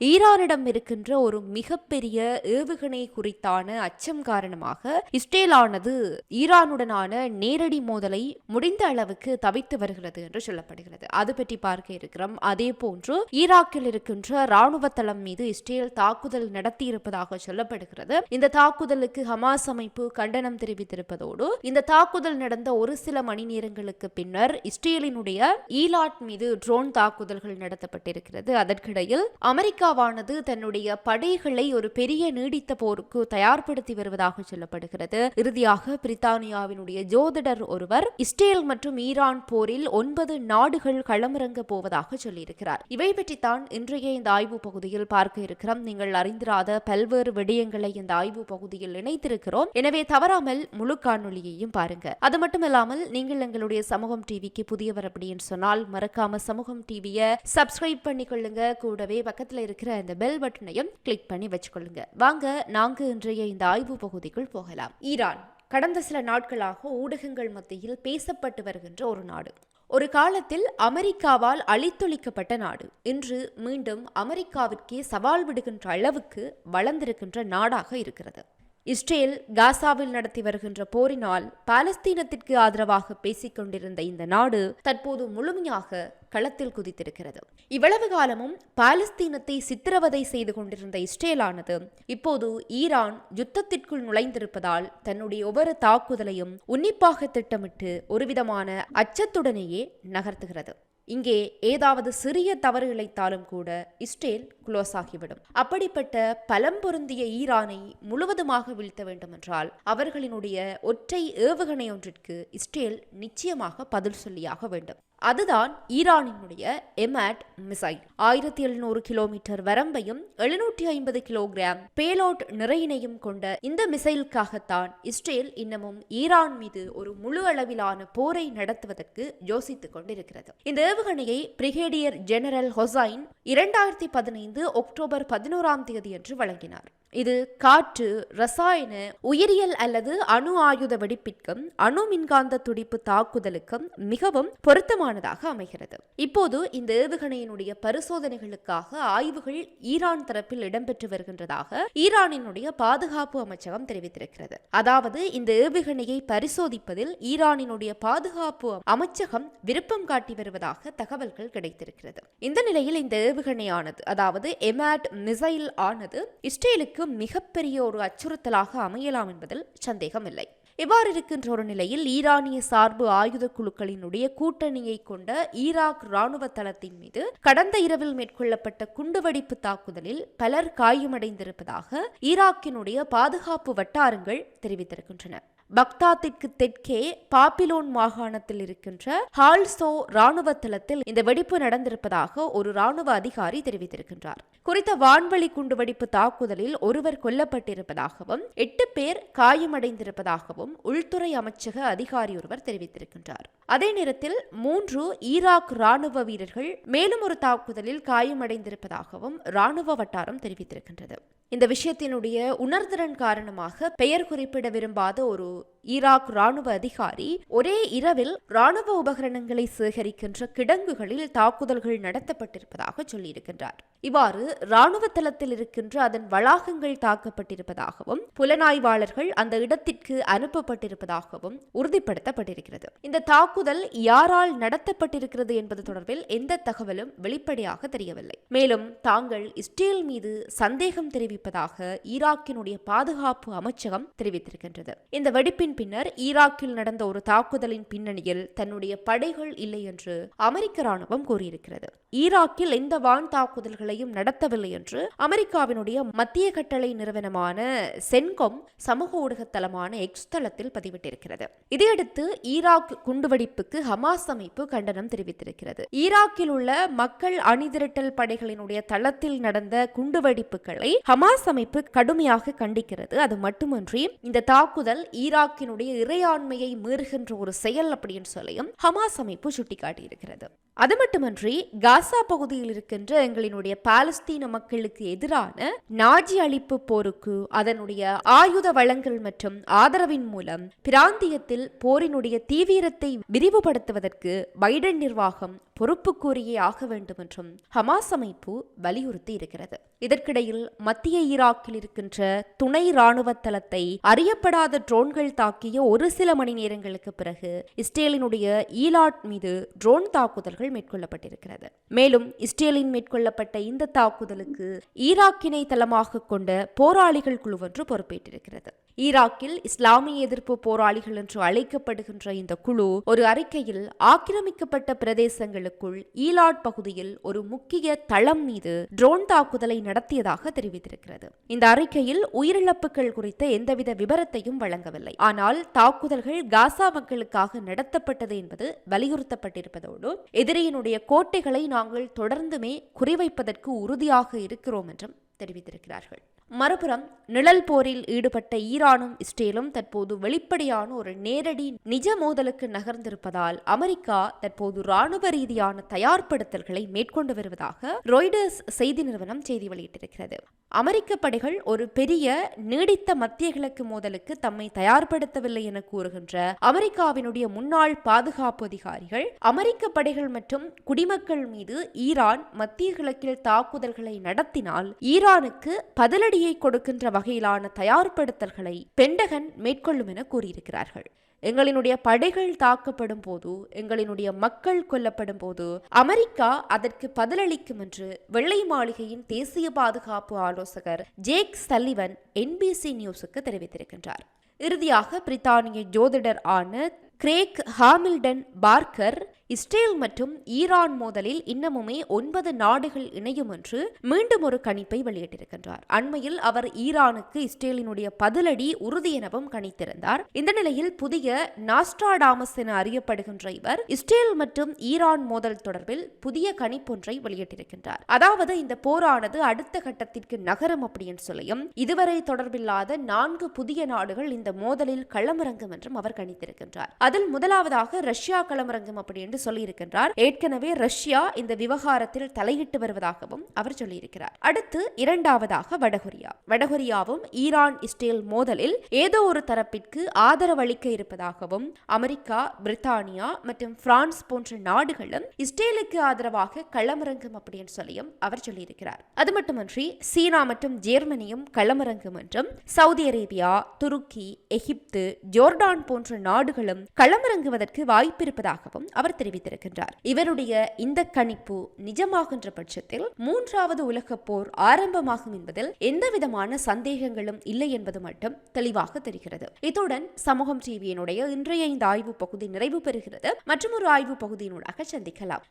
ஈரானிடம் இருக்கின்ற ஒரு மிகப்பெரிய ஏவுகணை குறித்தான அச்சம் காரணமாக இஸ்ரேலானது ஈரானுடனான நேரடி மோதலை முடிந்த அளவுக்கு தவித்து வருகிறது என்று சொல்லப்படுகிறது. அது பற்றி பார்க்க இருக்கிறோம். அதே போன்று ஈராக்கில் இருக்கின்ற ராணுவ தளம் மீது இஸ்ரேல் தாக்குதல் நடத்தியிருப்பதாக சொல்லப்படுகிறது. இந்த தாக்குதலுக்கு ஹமாஸ் அமைப்பு கண்டனம் தெரிவித்திருப்பதோடு இந்த தாக்குதல் நடந்த ஒரு சில மணி நேரங்களுக்கு பின்னர் இஸ்ரேலினுடைய ஈலாட் மீது ட்ரோன் தாக்குதல்கள் நடத்தப்பட்டிருக்கிறது. அதற்கிடையில் அமெரிக்காவானது தன்னுடைய படைகளை ஒரு பெரிய நீடித்த போருக்கு தயார்படுத்தி வருவதாக சொல்லப்படுகிறது. இறுதியாக பிரித்தானியாவினுடைய ஜோதிடர் ஒருவர் இஸ்ரேல் மற்றும் ஈரான் போரில் ஒன்பது நாடுகள் களமிறங்க போவதாக சொல்லியிருக்கிறார். இவை பற்றித்தான் இன்றைய இந்த ஆய்வு பகுதியில் பார்க்க இருக்கிறோம். நீங்கள் அறிந்திராத பல்வேறு விடயங்களை இந்த ஆய்வு பகுதியில் இணைத்திருக்கிறோம். எனவே தவறாமல் முழு காணொலியையும் பாருங்க. அது மட்டுமில்லாமல் நீங்கள் எங்களுடைய சமூகம் டிவிக்கு புதியவர் அப்படின்னு சொன்னால் மறக்காம சமூகம் டிவியை சப்ஸ்கிரைப் பண்ணிக்கொள்ளுங்க. கூடவே பக்கத்தில் இருக்க இருக்கிற இந்த பெல் பட்டனையும் கிளிக் பண்ணி வச்சுக்கொள்ளுங்க. வாங்க நாங்க இன்றைய இந்த ஆய்வு பகுதிக்குள் போகலாம். ஈரான் கடந்த சில நாட்களாக ஊடகங்கள் மத்தியில் பேசப்பட்டு வருகின்ற ஒரு நாடு. ஒரு காலத்தில் அமெரிக்காவால் அழித்தொழிக்கப்பட்ட நாடு. இன்று மீண்டும் அமெரிக்காவிற்கே சவால் விடுகின்ற அளவுக்கு வளர்ந்திருக்கின்ற நாடாக இருக்கிறது. இஸ்ரேல் காசாவில் நடத்தி வருகின்ற போரினால் பாலஸ்தீனத்திற்கு ஆதரவாக பேசிக் கொண்டிருந்த இந்த நாடு தற்போது முழுமையாக களத்தில் குதித்திருக்கிறது. இவ்வளவு காலமும் பாலஸ்தீனத்தை சித்திரவதை செய்து கொண்டிருந்த இஸ்ரேலானது இப்போது ஈரான் யுத்தத்திற்குள் நுழைந்திருப்பதால் தன்னுடைய ஒவ்வொரு தாக்குதலையும் உன்னிப்பாக திட்டமிட்டு ஒருவிதமான அச்சத்துடனேயே நகர்த்துகிறது. இங்கே ஏதாவது சிறிய தவறு இழைத்தாலும் கூட இஸ்ரேல் குளோஸ் ஆகிவிடும் அப்படிப்பட்ட பலம் பொருந்திய ஈரானை முழுவதுமாக வீழ்த்த வேண்டுமென்றால் அவர்களினுடைய ஒற்றை ஏவுகணை ஒன்றிற்கு இஸ்ரேல் நிச்சயமாக பதில் சொல்லியாக வேண்டும். அதுதான் ஈரானினுடைய எமேட் மிசைல். ஆயிரத்தி எழுநூறு கிலோமீட்டர் வரம்பையும் எழுநூற்றி ஐம்பது கிலோகிராம் பேலோட் நிறையினையும் கொண்ட இந்த மிசைலுக்காகத்தான் இஸ்ரேல் இன்னமும் ஈரான் மீது ஒரு முழு அளவிலான போரை நடத்துவதற்கு யோசித்துக் கொண்டிருக்கிறது. இந்த ஏவுகணையை பிரிகேடியர் ஜெனரல் ஹொசைன் இரண்டாயிரத்தி பதினைந்து அக்டோபர் பதினோராம் தேதியன்று வழங்கினார். இது காற்று ரசாயன உயிரியல் அல்லது அணு ஆயுத வெடிப்பிற்கும் அணு மின்காந்த துடிப்பு தாக்குதலுக்கும் மிகவும் பொருத்தமானதாக அமைகிறது. இப்போது இந்த ஏவுகணையினுடைய பரிசோதனைகளுக்காக ஆய்வுகள் ஈரான் தரப்பில் இடம்பெற்று வருகின்றதாக ஈரானினுடைய பாதுகாப்பு அமைச்சகம் தெரிவித்திருக்கிறது. அதாவது இந்த ஏவுகணையை பரிசோதிப்பதில் ஈரானினுடைய பாதுகாப்பு அமைச்சகம் விருப்பம் காட்டி வருவதாக தகவல்கள் கிடைத்திருக்கிறது. இந்த நிலையில் இந்த ஏவுகணையானது அதாவது எமாட் மிசைல் ஆனது இஸ்ரேலுக்கு மிகப்பெரிய ஒரு அச்சுறுத்தலாக அமையலாம் என்பதில் சந்தேகமில்லை. இவ்வாறு இருக்கின்ற ஒரு நிலையில் ஈரானிய சார்பு ஆயுத குழுக்களினுடைய கூட்டணியை கொண்ட ஈராக் ராணுவ தளத்தின் மீது கடந்த இரவில் மேற்கொள்ளப்பட்ட குண்டுவெடிப்பு தாக்குதலில் பலர் காயமடைந்திருப்பதாக ஈராக்கினுடைய பாதுகாப்பு வட்டாரங்கள் தெரிவித்திருக்கின்றன. பக்தாத்திற்கு தெற்கே பாப்பிலோன் மாகாணத்தில் இருக்கின்ற ஹால்சோ ராணுவ தளத்தில் இந்த வெடிப்பு நடந்திருப்பதாக ஒரு ராணுவ அதிகாரி தெரிவித்திருக்கின்றார். குறித்த வான்வழி குண்டுவெடிப்பு தாக்குதலில் ஒருவர் கொல்லப்பட்டிருப்பதாகவும் எட்டு பேர் காயமடைந்திருப்பதாகவும் உள்துறை அமைச்சக அதிகாரி ஒருவர் தெரிவித்திருக்கின்றார். அதே நேரத்தில் மூன்று ஈராக் ராணுவ வீரர்கள் மேலும் ஒரு தாக்குதலில் காயமடைந்திருப்பதாகவும் ராணுவ வட்டாரம் தெரிவித்திருக்கின்றது. இந்த விஷயத்தினுடைய உணர்திறன் காரணமாக பெயர் குறிப்பிட விரும்பாத ஒரு ஈராக் ராணுவ அதிகாரி ஒரே இரவில் ராணுவ உபகரணங்களை சேகரிக்கின்ற கிடங்குகளில் தாக்குதல்கள் நடத்தப்பட்டிருப்பதாக சொல்லியிருக்கின்றார். இவ்வாறு இராணுவ தளத்தில் இருக்கின்ற அதன் வளாகங்கள் தாக்கப்பட்டிருப்பதாகவும் புலனாய்வாளர்கள் அந்த இடத்திற்கு அனுப்பப்பட்டிருப்பதாகவும் உறுதிப்படுத்தப்பட்டிருக்கிறது. இந்த தாக்குதல் யாரால் நடத்தப்பட்டிருக்கிறது என்பது தொடர்பில் எந்த தகவலும் வெளிப்படையாக தெரியவில்லை. மேலும் தாங்கள் இஸ்ரேல் மீது சந்தேகம் தெரிவிப்பதாக ஈராக்கினுடைய பாதுகாப்பு அமைச்சகம் தெரிவித்திருக்கின்றது. இந்த வெடிப்பின் பின்னர் ஈராக்கில் நடந்த ஒரு தாக்குதலின் பின்னணியில் தன்னுடைய படைகள் இல்லை என்று அமெரிக்க ராணுவம் கூறியிருக்கிறது. ஈராக்கில் எந்த வான் தாக்குதல்களையும் நடத்தவில்லை என்று அமெரிக்காவினுடைய மத்திய கட்டளை நிறுவனமான சென்கொம் சமூக ஊடகத்தளமான எக்ஸ் தளத்தில் பதிவிட்டிருக்கிறது. இதையடுத்து ஈராக் குண்டுவெடிப்புக்கு ஹமாஸ் அமைப்பு கண்டனம் தெரிவித்திருக்கிறது. ஈராக்கில் உள்ள மக்கள் அணிதிரட்டல் படைகளினுடைய தளத்தில் நடந்த குண்டுவெடிப்புகளை ஹமாஸ் அமைப்பு கடுமையாக கண்டிக்கிறது. அது மட்டுமன்றி இந்த தாக்குதல் ஈராக்கினுடைய இறையாண்மையை மீறுகின்ற ஒரு செயல் அப்படின்னு சொல்லியும் ஹமாஸ் அமைப்பு சுட்டிக்காட்டியிருக்கிறது. அது மட்டுமன்றி காசா பகுதியில் இருக்கின்ற எங்களினுடைய பாலஸ்தீன மக்களுக்கு எதிரான நாஜி அழிப்பு போருக்கு அதனுடைய ஆயுத வளங்கள் மற்றும் ஆதரவின் மூலம் பிராந்தியத்தில் போரினுடைய தீவிரத்தை விரிவுபடுத்துவதற்கு பைடன் நிர்வாகம் பொறுப்பு கூறியே ஆக வேண்டும் என்றும் ஹமாஸ் அமைப்பு வலியுறுத்தி இருக்கிறது. இதற்கிடையில் மத்திய ஈராக்கில் இருக்கின்ற துணை ராணுவ தளத்தை அறியப்படாத ட்ரோன்கள் தாக்கிய ஒரு சில மணி நேரங்களுக்கு பிறகு இஸ்ரேலினுடைய ஈலாட் மீது ட்ரோன் தாக்குதல்கள் மேற்கொள்ளப்பட்டிருக்கிறது. மேலும் இஸ்ரேலின் மேற்கொள்ளப்பட்ட இந்த தாக்குதலுக்கு ஈராக்கினை தளமாக கொண்ட போராளிகள் குழு ஒன்று பொறுப்பேற்றிருக்கிறது. ஈராக்கில் இஸ்லாமிய எதிர்ப்பு போராளிகள் என்று அழைக்கப்படுகின்ற இந்த குழு ஒரு அறிக்கையில் ஆக்கிரமிக்கப்பட்ட பிரதேசங்களுக்குள் ஈலாட் பகுதியில் ஒரு முக்கிய தளம் மீது ட்ரோன் தாக்குதலை நடத்தியதாக தெரிவித்திருக்கிறது. இந்த அறிக்கையில் உயிரிழப்புகள் குறித்த எந்தவித விபரத்தையும் வழங்கவில்லை. ஆனால் தாக்குதல்கள் காசா மக்களுக்காக நடத்தப்பட்டது என்பது வலியுறுத்தப்பட்டிருப்பதோடு எதிரியினுடைய கோட்டைகளை நாங்கள் தொடர்ந்துமே குறிவைப்பதற்கு உறுதியாக இருக்கிறோம் என்றும் தெரிவித்திருக்கிறார்கள். மறுபுறம் நிழல் போரில் ஈடுபட்ட ஈரானும் இஸ்ரேலும் தற்போது வெளிப்படையான ஒரு நேரடி நிஜ மோதலுக்கு நகர்ந்திருப்பதால் அமெரிக்கா தற்போது ராணுவ ரீதியான தயார்படுத்தல்களை மேற்கொண்டு வருவதாக ராய்டர்ஸ் செய்தி நிறுவனம் செய்தி வெளியிட்டிருக்கிறது. அமெரிக்க படைகள் ஒரு பெரிய நீடித்த மத்திய கிழக்கு மோதலுக்கு தம்மை தயார்படுத்தவில்லை என கூறுகின்ற அமெரிக்காவினுடைய முன்னாள் பாதுகாப்பு அதிகாரிகள் அமெரிக்க படைகள் மற்றும் குடிமக்கள் மீது ஈரான் மத்திய கிழக்கில் தாக்குதல்களை நடத்தினால் ஈரானுக்கு பதிலடி பதிலடியை கொடுக்கின்ற வகையிலான தயார்படுத்தல்களை பெண்டகன் மேற்கொள்ளும் என கூறியிருக்கிறார்கள். எங்களினுடைய படைகள் தாக்கப்படும் போது எங்களினுடைய மக்கள் கொல்லப்படும் போது அமெரிக்கா அதற்கு பதிலளிக்கும் என்று வெள்ளை மாளிகையின் தேசிய பாதுகாப்பு ஆலோசகர் ஜேக் சல்லிவன் என்பிசி நியூஸுக்கு தெரிவித்திருக்கின்றார். இறுதியாக பிரித்தானிய ஜோதிடர் ஆன கிரேக் ஹாமில்டன் பார்க்கர் இஸ்ரேல் மற்றும் ஈரான் மோதலில் இன்னமுமே ஒன்பது நாடுகள் இணையும் என்று மீண்டும் ஒரு கணிப்பை வெளியிட்டிருக்கின்றார். அண்மையில் அவர் ஈரானுக்கு இஸ்ரேலினுடைய பதிலடி உறுதி எனவும் கணித்திருந்தார். இந்த நிலையில் புதிய நாஸ்டாடாமஸ் என அறியப்படுகின்ற இவர் இஸ்ரேல் மற்றும் ஈரான் மோதல் தொடர்பில் புதிய கணிப்பொன்றை வெளியிட்டிருக்கின்றார். அதாவது இந்த போரானது அடுத்த கட்டத்திற்கு நகரும் அப்படின்னு சொல்லியும் இதுவரை தொடர்பில்லாத நான்கு புதிய நாடுகள் இந்த மோதலில் களமிறங்கும் என்றும் அவர் கணித்திருக்கின்றார். அதில் முதலாவதாக ரஷ்யா களமிறங்கும் அப்படின்னு என்று சொல்லியிருக்கின்றார். ஏற்கனவே ரஷ்யா இந்த விவகாரத்தில் தலையிட்டு வருவதாகவும் அவர் சொல்லியிருக்கிறார். அடுத்து இரண்டாவதாக வடகொரியா. வடகொரியாவும் ஈரான் இஸ்ரேல் மோதலில் ஏதோ ஒரு தரப்பிற்கு ஆதரவளிக்க இருப்பதாகவும் அமெரிக்கா பிரித்தானியா மற்றும் பிரான்ஸ் போன்ற நாடுகளும் இஸ்ரேலுக்கு ஆதரவாக களமிறங்கும் அப்படின்னு சொல்லியும் அவர் சொல்லியிருக்கிறார். அது மட்டுமன்றி சீனா மற்றும் ஜெர்மனியும் களமிறங்கும் என்றும் சவுதி அரேபியா துருக்கி எகிப்து ஜோர்டான் போன்ற நாடுகளும் களமிறங்குவதற்கு வாய்ப்பிருப்பதாகவும் அவர் தெரிவித்திருக்கின்றார். இவருடைய இந்த கணிப்பு நிஜமாகின்ற பட்சத்தில் மூன்றாவது உலக போர் ஆரம்பமாகும் என்பதில் எந்தவிதமான சந்தேகங்களும் இல்லை என்பது மட்டும் தெளிவாக தெரிகிறது. இத்துடன் சமூகம் டிவியினுடைய இன்றைய இந்த ஆய்வு பகுதி நிறைவு பெறுகிறது. மற்றும் ஒரு ஆய்வு பகுதியினூடாக சந்திக்கலாம்.